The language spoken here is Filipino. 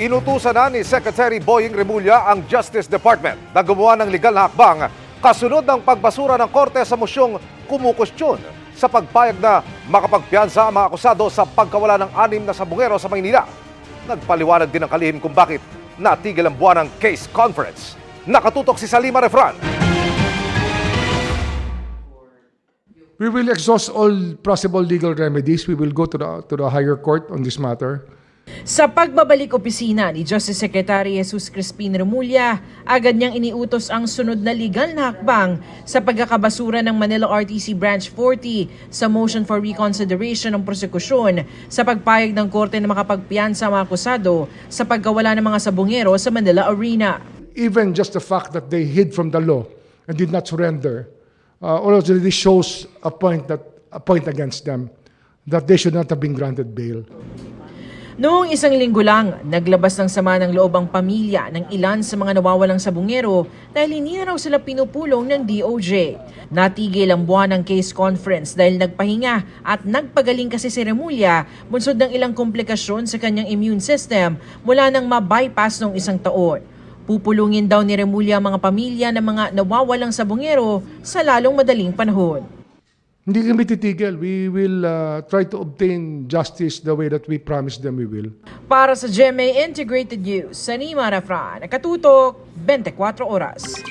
Inutusan na ni Secretary Boying Remulla ang Justice Department na gumawa ng legal na hakbang kasunod ng pagbasura ng korte sa mosyong kumukustyon sa pagpayag na makapagpiansa ang mga akusado sa pagkawala ng anim na sabungero sa Maynila. Nagpaliwanag din ang kalihim kung bakit natigil ang buwan ng case conference. Nakatutok si Salima Refran. We will exhaust all possible legal remedies. We will go to the, to the higher court on this matter. Sa pagbabalik opisina ni Justice Secretary Jesus Crispin Remulla, agad niyang iniutos ang sunod na legal na hakbang sa pagkakabasura ng Manila RTC Branch 40 sa motion for reconsideration ng prosekusyon sa pagpayag ng korte na makapagpiyansa ang mga akusado sa pagkawala ng mga sabungero sa Manila Arena. Even just the fact that they hid from the law and did not surrender uh, already shows a point, that, a point against them that they should not have been granted bail. Noong isang linggo lang, naglabas ng sama ng loob ang pamilya ng ilan sa mga nawawalang sabungero dahil hindi na raw sila pinupulong ng DOJ. Natigil ang buwan ng case conference dahil nagpahinga at nagpagaling kasi si Remulla bunsod ng ilang komplikasyon sa kanyang immune system mula nang ma-bypass noong isang taon. Pupulungin daw ni Remulla ang mga pamilya ng mga nawawalang sabungero sa lalong madaling panahon. Hindi kami titigil. We will uh, try to obtain justice the way that we promised them we will. Para sa GMA Integrated News, Sanima Rafran, nakatutok 24 oras.